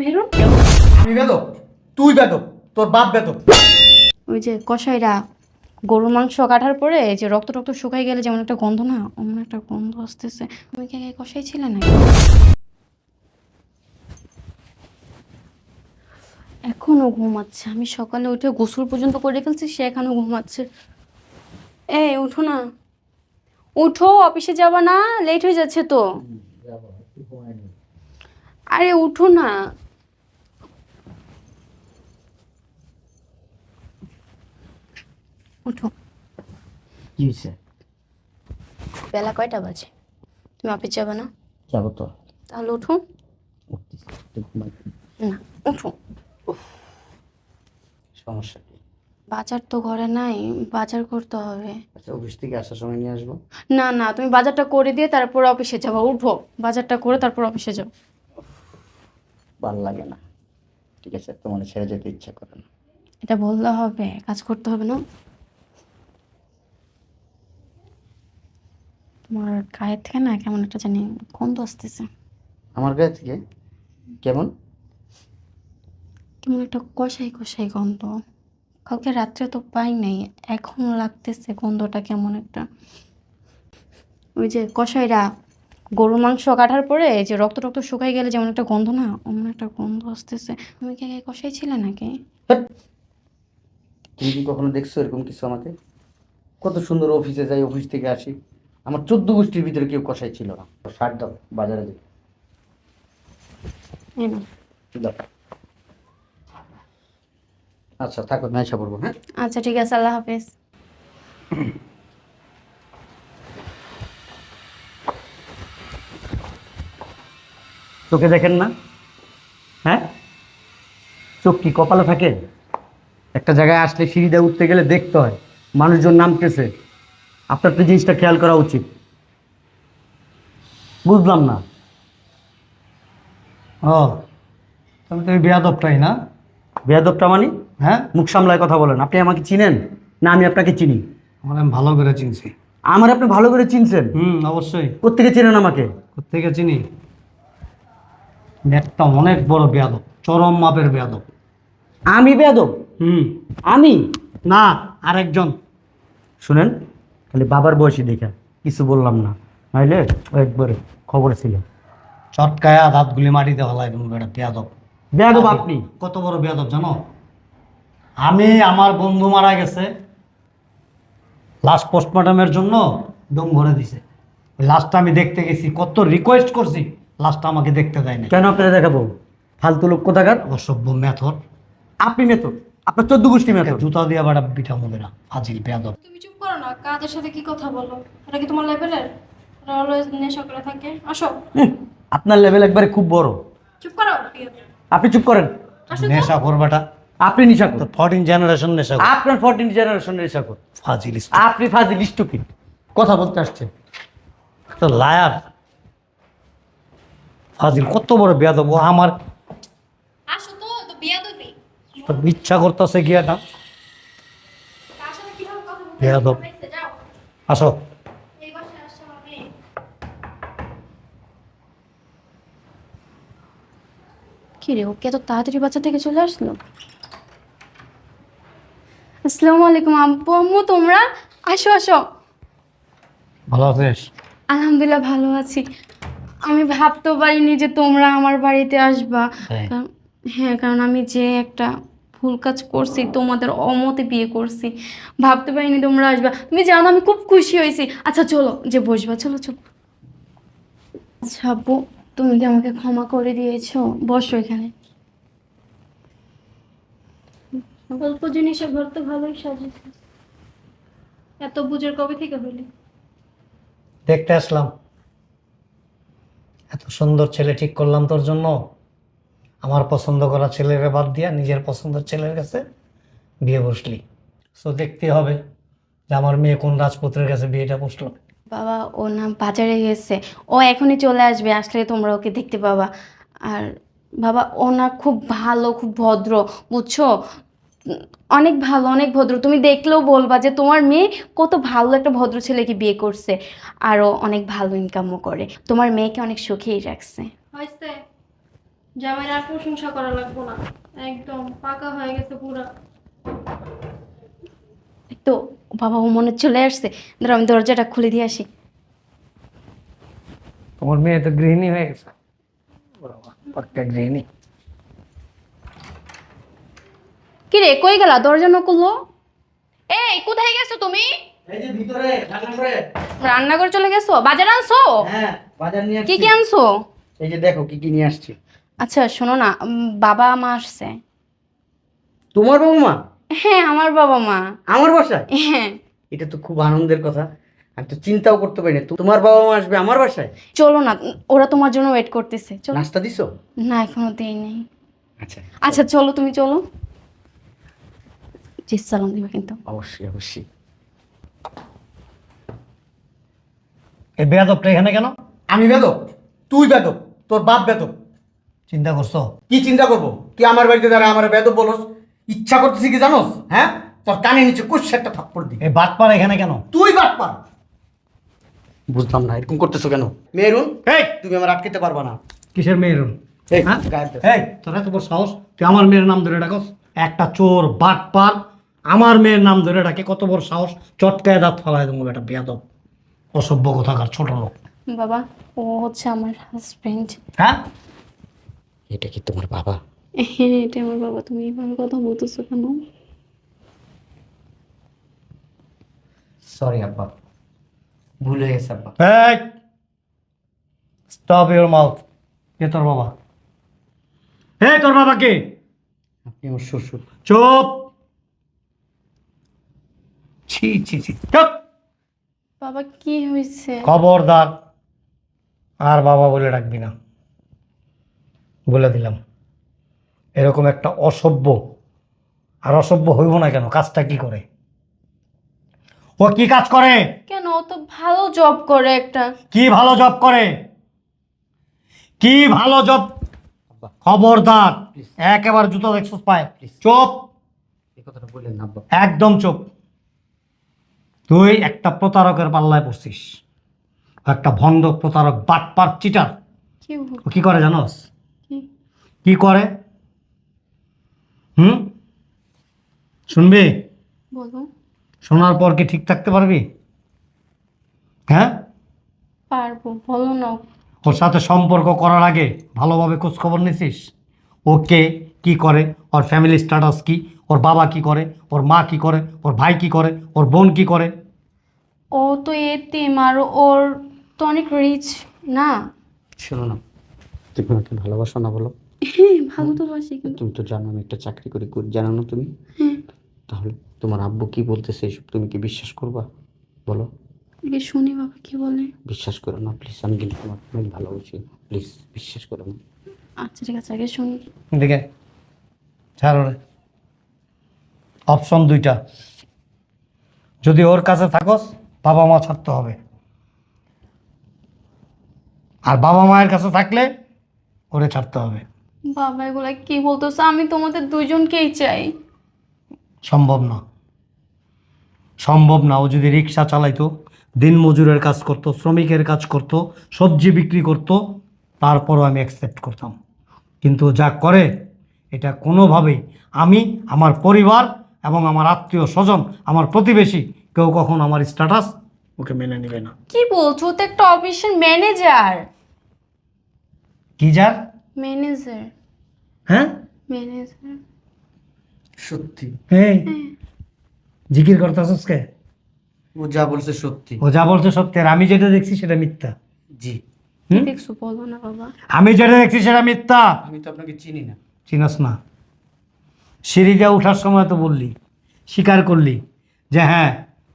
মেহরুন আমি বেদব তুই বেদব তোর বাপ বেদব। ওই যে কষাইরা গরুর মাংস কাটার পরে এই যে রক্ত রক্ত শুকাই গেলে যেমন একটা গন্ধ না অমন একটা গন্ধ আসতেছে। তুমি কি আগে কষাই ছিলে না এখনও ঘুমাচ্ছে। আমি সকালে উঠে গোসল পর্যন্ত করে ফেলছি সে এখনও ঘুমাচ্ছে। এই উঠো না। উঠো অফিসে যাবা না লেট হয়ে যাচ্ছে তো। আরে উঠো না। উঠো। কি হয়েছে? বেলা কয়টা বাজে? তুমি অফিস যাবে না? যাব তো। তাহলে উঠো। না উঠো। সমস্যা কি? বাজার তো ঘরে নাই বাজার করতে হবে। আচ্ছা অফিস থেকে আসার সময় নিয়ে আসব। না না তুমি বাজারটা করে দিয়ে তারপর অফিসে যাব। উঠো বাজারটা করে তারপর অফিসে যাও। ভালো লাগে না। ঠিক আছে তোমার ছেড়ে যেতে ইচ্ছা করে না। এটা বললে হবে কাজ করতে হবে না। তোমার গায়ের থেকে না কেমন একটা জানি গন্ধ আসতেছে। আমার গায়ে থেকে? কেমন? কেমন একটা কষাই কষাই গন্ধ। কালকে রাত্রে তো পাই নাই এখন লাগতেছে গন্ধটা কেমন একটা। ওই যে কষাইরা গরুর মাংস কাটার পরে এই যে রক্ত রক্ত শুকাই গেলে যেমন একটা গন্ধ না অমন একটা গন্ধ আসতেছে। তুমি কি আগে কষাই ছিলে নাকি! তুমি কি কখনো দেখছ এরকম কিছু আমাকে? কত সুন্দর অফিসে যাই অফিস থেকে আসি। আমার চোদ্দ গোষ্ঠীর ভিতরে কেউ কষাই ছিল না। শার্ট দাও বাজারে দাও। আচ্ছা থাকো নাইসা পড়ব হ্যাঁ? আচ্ছা ঠিক আছে আল্লাহ হাফেজ। চোখে দেখেন না? হ্যাঁ? চোখ কি কপালে থাকে? একটা জায়গায় আসলে সিঁড়ি দিয়ে উঠতে গেলে দেখতে হয়। মানুষজন নামতেছে। আপনার তো জিনিসটা খেয়াল করা উচিত। বুঝলাম না। ও তুমি তো বেয়াদবটাই না? বেয়াদবটা মানে? হ্যাঁ? মুখ সামলায় কথা বলেন। আপনি আমাকে চিনেন? না আমি আপনাকে চিনি। আমার আমি ভালো করে চিনছি। আমার আপনি ভালো করে চিনছেন? হুম অবশ্যই। কোথেকে চেনেন আমাকে? কোথেকে চিনি? একটা অনেক বড় বেয়াদব চরম মাপের বেয়াদব। আমি বেয়াদব? হুম। আমি? না আরেকজন। শুনেন। খালি বাবার বয়সী দেখে কিছু বললাম না। নাইলে একবারে খবর ছিল। চটকায়া দাঁতগুলি মাটিতে হলাই তুমি বেটা বেয়াদব। বেয়াদব আপনি। কত বড় বেয়াদব জানো? আমি আমার বন্ধু মারা গেছে লাস্ট পোস্টমর্টমের জন্য দম ভরে দিছে। লাস্টটা আমি দেখতে গেছি কত রিকোয়েস্ট করছি লাস্টটা আমাকে দেখতে দেয় না কেন আপনারা দেখাবো? ফালতু লোক কোথাকার? অসভ্য মেথর আপনি মেতো আপনার চোদ্দ গোষ্ঠী মেতো জুতা দিয়ে বাড়া পিঠা মুখে না ফাজিল বেয়াদব। তুমি চুপ করো না কাদের সাথে কি কথা বলো? এটা কি তোমার লেভেলের? ওরা অলওয়েজ নেশা করে থাকে। আসো। আপনার লেভেল একবারে খুব বড়। চুপ করো। আপনি চুপ করেন। নেশা করবাটা আপনি নিশা তো করুন ফোরটিন জেনারেশন নেশা। আপনার ফোরটিন জেনারেশনের নেশা করুন। ফাজিল আপনি ফাজিল স্টুপিড। কথা বলতে আসছে। তো লায়ার ফাজিল কত বড় বেয়াদব ও আমার আসো তো তো বিয়া দেবি ইচ্ছা করতেছে গিয়া না কার সাথে কীভাবে কথা বলতে বেয়াদব যাও আসো। কি রে ওকে এত তাড়াতাড়ি বাচ্চা থেকে চলে আসলো? আসসালামু আলাইকুম আব্বু আম্মু তোমরা? আসো আসো। ভালো আছিস? আলহামদুলিল্লাহ ভালো আছি। আমি ভাবতেও পারিনি যে তোমরা আমার বাড়িতে আসবা। হ্যাঁ কারণ আমি যে একটা ভুল কাজ করছি তোমাদের অমতে বিয়ে করছি। ভাবতে পারিনি তোমরা আসবা। তুমি জানো আমি খুব খুশি হয়েছি। আচ্ছা চলো যে বসবা চলো চলো। আচ্ছা আব্বু তুমি কি আমাকে ক্ষমা করে দিয়েছ? বসো এখানে। অল্প জিনিসে ঘর তো ভালোই সাজিয়েছে এত বুঝের কবে থেকে হইলি? দেখতে আসলাম। এত সুন্দর ছেলে ঠিক করলাম তোর জন্য। আমার পছন্দ করা ছেলের বাদ দিয়া নিজের পছন্দের ছেলের কাছে বিয়ে বসলি। সো দেখতে হবে যে আমার মেয়ে কোন রাজপুত্রের কাছে বিয়েটা বসল। বাবা ও না বাজারে গেছে। ও এখনই চলে আসবে আসলে তোমরা ওকে দেখতে পাবা। আর বাবা ও না খুব ভালো খুব ভদ্র বুঝছ? অনেক ভালো অনেক ভদ্র। তুমি দেখলেও বলবা যে তোমার মেয়ে কত ভালো একটা ভদ্র ছেলেকে বিয়ে করছে। আর ও অনেক ভালো ইনকামও করে। তোমার মেয়েকে অনেক সুখেই রাখছে। জামাইয়ের আর প্রশংসা করা লাগবো না। একদম পাকা হয়ে গেছে পুরা। তো বাবা ও মনে চলে আসছে। ধরো আমি দরজাটা খুলে দিয়ে আসি। তোমার মেয়ে তো গৃহিণী হয়ে গেছে। পাক্কা গৃহিণী। কি রে কই গেলা? দরজা নকুলো এই কোথায় গেছো তুমি? এই যে ভিতরে রান্না করে রান্নাঘর চলে গেছো? বাজার আনছো? হ্যাঁ বাজার নিয়ে কি কি আনছো? এই যে দেখো কি কি নিয়ে আসছি। আচ্ছা শোনো না উম, বাবা মা আসছে। তোমার বাবা মা? হ্যাঁ আমার বাবা মা। আমার বাসায়? হ্যাঁ। এটা তো খুব আনন্দের কথা। আমি তো চিন্তাও করতে পারি না। তোমার বাবা মা আসবে আমার বাসায়? চলো না উম, ওরা তোমার জন্য ওয়েট করতেছে। চলো। নাস্তা দিছো? না এখনও দেই নেই। আচ্ছা আচ্ছা চলো। তুমি চলো। জি সালাম দিবা কিন্তু। অবশ্যই অবশ্যই। এই বেয়াদবটা এখানে কেন? আমি বেদক তুই বেদক তোর বাপ বেদক চিন্তা করছ? কি চিন্তা করব? তুই আমার বাড়িতে দাঁড়া আমার বেদক বলস। ইচ্ছা করতেছি কি জানোস? হ্যাঁ? তোর কানে নিচে কুশ একটা থাপ্পড় দি এই বাটপার এখানে কেন? তুই বাট পার বুঝলাম না এরকম করতেছো কেন? মেরুন এই! তুমি আমার আটকেতে পারবা না। কিসের এই, হ্যাঁ? এই তোর এত বড় সাহস? তুই আমার মেয়ের নাম ধরে ডাকস? একটা চোর বাটপার আমার মেয়ের নাম ধরে ডাকে কত বড় সাহস? চটকায় দাঁত ফালায় দেবো একটা বেয়াদব। অসভ্য কথাকার ছোট লোক। বাবা ও হচ্ছে আমার হাজবেন্ড হ্যাঁ? এটা কি তোমার বাবা? হ্যাঁ এটা আমার বাবা। তুমি এভাবে কথা বলতেছো কেন? সরি আব্বা। ভুল হয়ে গেছে আব্বা। স্টপ ইউর মাউথ কে তোর বাবা? হে তোর বাবা কে? আপনি আমার শ্বশুর। চুপ! ছি ছি ছি। চুপ! বাবা কি হয়েছে? খবরদার। আর বাবা বলে ডাকবি না। বলে দিলাম। এরকম একটা অসভ্য আর অসভ্য হইব না কেন? কাজটা কি করে? ও কি কাজ করে? কেন? ও তো ভালো জব করে একটা। কি ভালো জব করে? কি ভালো জব খবরদার. একেবারে জুতো দেখছ পায়. চুপ। একদম চুপ। তুই একটা প্রতারকের পাল্লায় পড়ছিস। একটা ভণ্ড প্রতারক বাটপার চিটার। কি কি করে জানোস? কি করে? হুম? শুনবি? শোনার পর কি ঠিক থাকতে পারবি? হ্যাঁ? পারব বলো না। ওর সাথে সম্পর্ক করার আগে ভালোভাবে খোঁজ খবর নিছিস? ও কে কি করে? ওর ফ্যামিলি স্ট্যাটাস কি? ওর বাবা কি করে? ওর মা কি করে? ওর ভাই কি করে? ওর বোন কি করে? ও তো এতিম আর ওর তো অনেক রিচ না? শোনো না তুমি আমাকে ভালোবাসো না বলো। হ্যাঁ ভালো তো বাসি কিন্তু। তুমি তো জানো আমি একটা চাকরি করি করি জানো না তুমি? হ্যাঁ। তাহলে তোমার আব্বু কি বলতেছে এসব? তুমি কি বিশ্বাস করবা? বলো। আগে শুনি বাবা কি বলে। বিশ্বাস করো না প্লিজ আমি কিন্তু তোমার অনেক ভালোবাসি। প্লিজ বিশ্বাস করো না। আচ্ছা ঠিক আছে আগে শুনি। দেখে ছাড়ো রে অপশন দুইটা। যদি ওর কাছে থাকস বাবা মা ছাড়তে হবে। আর বাবা মায়ের কাছে থাকলে ওরে ছাড়তে হবে। বাবা এগুলা কি বলতেছো? আমি তোমাদের দুইজনকেই চাই। সম্ভব না। সম্ভব না ও যদি রিক্সা চালাইতো দিন মজুরের কাজ করতো শ্রমিকের কাজ করতো সবজি বিক্রি করতো তারপরও আমি অ্যাকসেপ্ট করতাম। কিন্তু যা করে এটা কোনোভাবেই আমি আমার পরিবার এবং আমার আত্মীয় স্বজন আমার প্রতিবেশী কেউ কখন আমার স্ট্যাটাস ওকে মেনে নেবে না। কি বলছো? তো একটা অফিসের ম্যানেজার কি যার? ম্যানেজার হ্যাঁ? ম্যানেজার সত্যি? এই জিকির করতেছস কে ও যা বলছে সত্যি। ও যা বলছে সত্যি আর আমি যেটা দেখছি সেটা মিথ্যা। জি। দেখছ বলো না বাবা। আমি যেটা দেখছি সেটা মিথ্যা। আমি তো আপনাকে চিনি না। চিনাস না। সিঁড়ি দিয়ে ওঠার সময় তো বললি স্বীকার করলি যে হ্যাঁ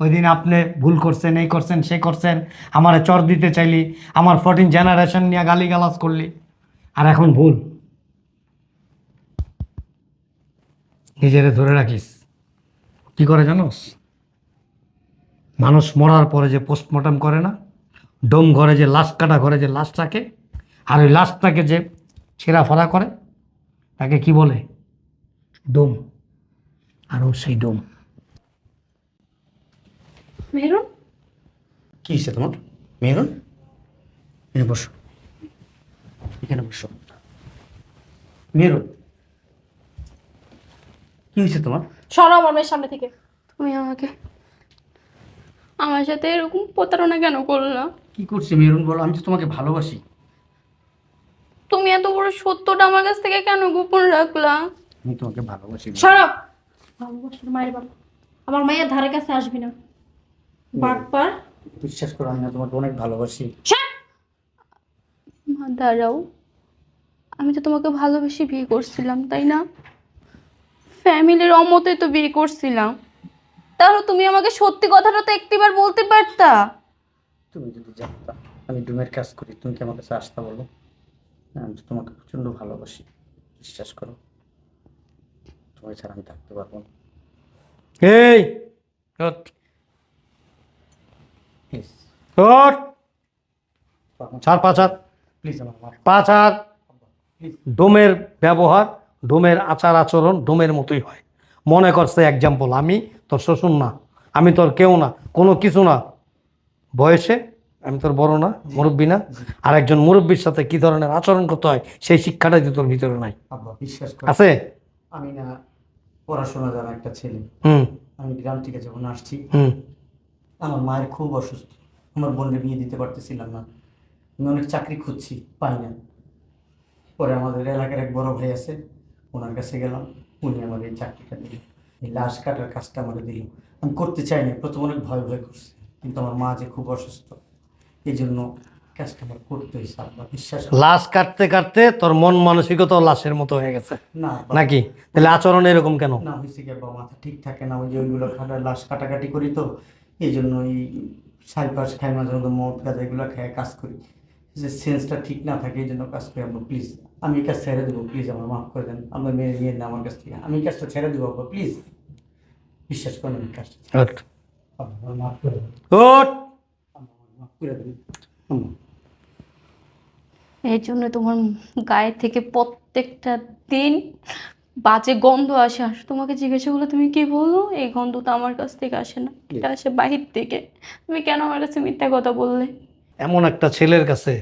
ওই দিন আপনি ভুল করছেন এই করছেন সে করছেন আমার চর দিতে চাইলি আমার ফোরটিন জেনারেশন নিয়ে গালি গালাজ করলি। আর এখন ভুল। নিজেরে ধরে রাখিস। কি করে জানোস? মানুষ মরার পরে যে পোস্টমর্টম করে না ডোম ঘরে যে লাশ কাটা ঘরে যে লাশ থাকে আর ওই লাশটাকে যে ছেঁড়া ফাড়া করে তাকে কি বলে? ডোম। আর ও সেই ডোম। মেহরুন? কি হয়েছে তোমার? মেহরুন? এখানে বসো। এখানে বসো। মেরো কি হয়েছে তোমার? সরো আমার মেয়ের সামনে থেকে। তুমি আমাকে আমার সাথে এরকম প্রতারণা কেন করলা? কি করছি মেরুন বলো আমি তো তোমাকে ভালোবাসি। তুমি এত বড় সত্যটা আমার কাছ থেকে কেন গোপন রাখলা? আমি তোমাকে ভালোবাসি। সরো। ভালোবাসার মায়ের বাবা আমার মায়ের ধারে কাছে আসবি না। বাটপার বিশ্বাস করো আমি না তোমাকে অনেক ভালোবাসি। মা দাঁড়াও। আমি তো তোমাকে ভালোবেসে বিয়ে করছিলাম তাই না? ফ্যামিলির অমতে তো বিয়ে করছিলাম। তাহলে তুমি আমাকে সত্যি কথাটা তো একটিবার বলতে পারতা? তুমি যদি জানতা আমি ডুমের কাজ করি তুমি কি আমার কাছে আসতে বলো? হ্যাঁ, আমি তো তোমাকে প্রচণ্ড ভালোবাসি বিশ্বাস করো। তোমার ছাড়া আমি থাকতে পারব না। এই প্লিজ। ছাড় পাঁচ হাত প্লিজ আমার পাঁচ হাত ডোমের ব্যবহার ডোমের আচার আচরণ ডোমের মতোই হয়। মনে করছে এক্সাম্পল আমি তোর শ্বশুর না আমি তোর কেউ না কোনো কিছু না। বয়সে আমি তোর বড় না মুরব্বী না আর একজন মুরব্বীর সাথে কি ধরনের আচরণ করতে হয় সেই শিক্ষাটাই তো তোর ভিতরে নাই। বিশ্বাস আছে? আমি না পড়াশোনা জানা একটা ছেলে হুম। আমি গ্রাম থেকে যখন আসছি হুম। আমার মায়ের খুব অসুস্থ আমার বোনের বিয়ে দিতে পারতেছিলাম না আমি অনেক চাকরি খুঁজছি পাই না। পরে আমাদের এলাকার এক বড় ভাই আছে ওনার কাছে গেলাম উনি আমার এই চাকরিটা দিল। এই লাশ কাটার কাজটা আমার দিল। আমি করতে চাইনি প্রথম অনেক ভয় ভয় করছি কিন্তু আমার মা যে খুব অসুস্থ এই জন্য কাজটা আমার করতে হয়েছে আব্বা বিশ্বাস লাশ কাটতে কাটতে তোর মন মানসিকতাও লাশের মতো হয়ে গেছে? না নাকি? তাহলে আচরণ এরকম কেন? না হয়েছে কি আব্বা মাথা ঠিক থাকে না ওই যে ওইগুলো খাটা লাশ কাটাকাটি করি তো এই জন্য ওই চারিপাশ খাই মাঝে মধ্যে মদ গাঁজা এগুলো খেয়ে কাজ করি। যে সেন্সটা ঠিক না থাকে এই জন্য কাজ করি আমরা প্লিজ আমি এই কাজ ছেড়ে দেবো প্লিজ আমার মাফ করে দেন আমরা মেয়ে নিয়ে না আমার কাছ থেকে। আমি এই কাজটা ছেড়ে দেবো আব্বা প্লিজ বিশ্বাস করেন আমি কাজটা আমার মাফ করে দেন। মাফ করে দেন। এই জন্য তোমার গায়ে থেকে প্রত্যেকটা দিন বাজে গন্ধ আসে। আর তোমাকে জিজ্ঞাসা করলে তুমি কি বলো? এই গন্ধ তো আমার কাছ থেকে আসে না। এটা আসে বাহির থেকে। তুমি কেন আমার কাছে মিথ্যা কথা বললে? এমন একটা ছেলের কাছে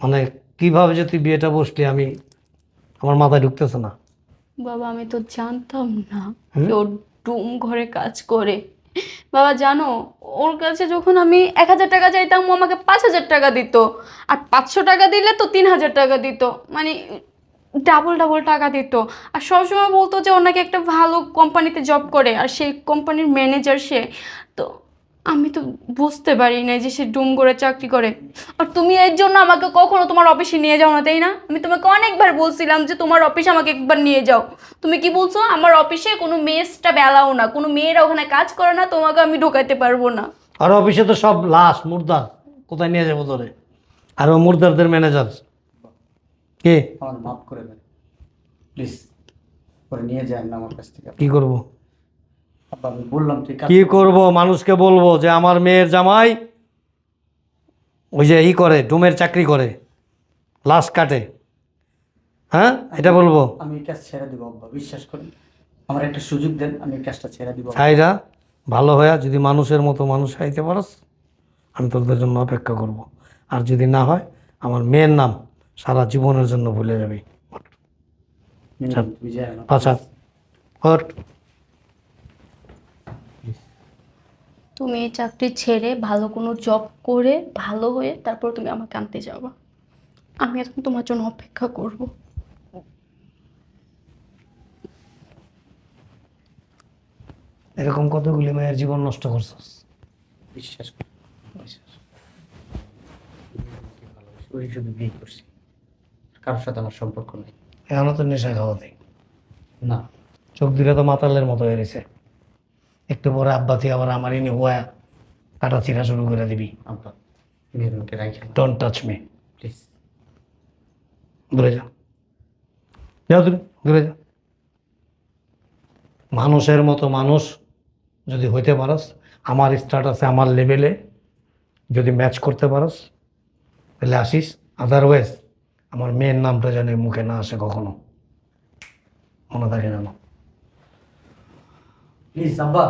মানে কীভাবে যে তুই বিয়েটা বসলি আমি আমার মাথায় ঢুকতেছে না। বাবা আমি তো জানতাম না। হুম? যে ও ডুম ঘরে কাজ করে। বাবা জানো ওর কাছে যখন আমি এক হাজার টাকা চাইতাম ও আমাকে পাঁচ হাজার টাকা দিত। আর পাঁচশো টাকা দিলে তো তিন হাজার টাকা দিত। মানে ডাবল ডাবল টাকা দিত। আর সবসময় বলতো যে ওনাকে একটা ভালো কোম্পানিতে জব করে। আর সেই কোম্পানির ম্যানেজার সে। তো আমি তো বুঝতে পারি না যে সে ডুম করে চাকরি করে। আর তুমি এর জন্য আমাকে কখনো তোমার অফিসে নিয়ে যাও না তাই না? আমি তোমাকে অনেকবার বলছিলাম যে তোমার অফিসে আমাকে একবার নিয়ে যাও। তুমি কি বলছো? আমার অফিসে কোনো মেসটা বেলাও না কোনো মেয়েরা ওখানে কাজ করে না তোমাকে আমি ঢোকাতে পারব না। আর অফিসে তো সব লাশ মুর্দার কোথায় নিয়ে যাব তোরে? আর ও মুর্দারদের ম্যানেজার কে? আমার মাফ করে দেন। প্লিজ পরে নিয়ে যান না আমার কাছ থেকে। কি করব? বললাম কি করব? মানুষকে বলব যে আমার মেয়ের জামাই ওই যে ই করে ডোমের চাকরি করে লাশ কাটে। হ্যাঁ? এটা বলব। আমি কাজ ছেড়ে দেবো আব্বা বিশ্বাস করেন। আমার একটা সুযোগ দেন আমি কাজটা ছেড়ে দিব। ছাইরা ভালো হয়ে যদি মানুষের মতো মানুষ খাইতে পারস আমি তোদের জন্য অপেক্ষা করব। আর যদি না হয় আমার মেয়ের নাম সারা জীবনের জন্য ভুলে যাবি। আচ্ছা হট। তুমি এই চাকরি ছেড়ে ভালো কোনো জব করে ভালো হয়ে তারপর তুমি আমাকে আনতে যাবা। আমি এখন তোমার জন্য অপেক্ষা করব। এরকম কতগুলি মেয়ের জীবন নষ্ট করছস? বিশ্বাস কর ওই শুধু বিয়ে করছি। কারোর সাথে আমার সম্পর্ক নেই। এখনও তো নেশা খাওয়া দেয়। না। চোখ দিলে তো মাতালের মতো হয়ে গেছে একটু পরে আব্বা থেকে আবার আমার নিয়ে হওয়া কাটা চিরা শুরু করে দিবি। আব্বা মেরুনকে রাখি ডোন্ট টাচ মি প্লিজ দূরে যা। যাও দূরে দূরে যা। মানুষের মতো মানুষ যদি হইতে পারস আমার স্ট্যাটাসে আমার লেভেলে যদি ম্যাচ করতে পারস তাহলে আসিস। আদারওয়াইজ আমার মেয়ের নামটা যেন মুখে না আসে কখনো। মনে থাকে যেন। প্লিজ আব্বা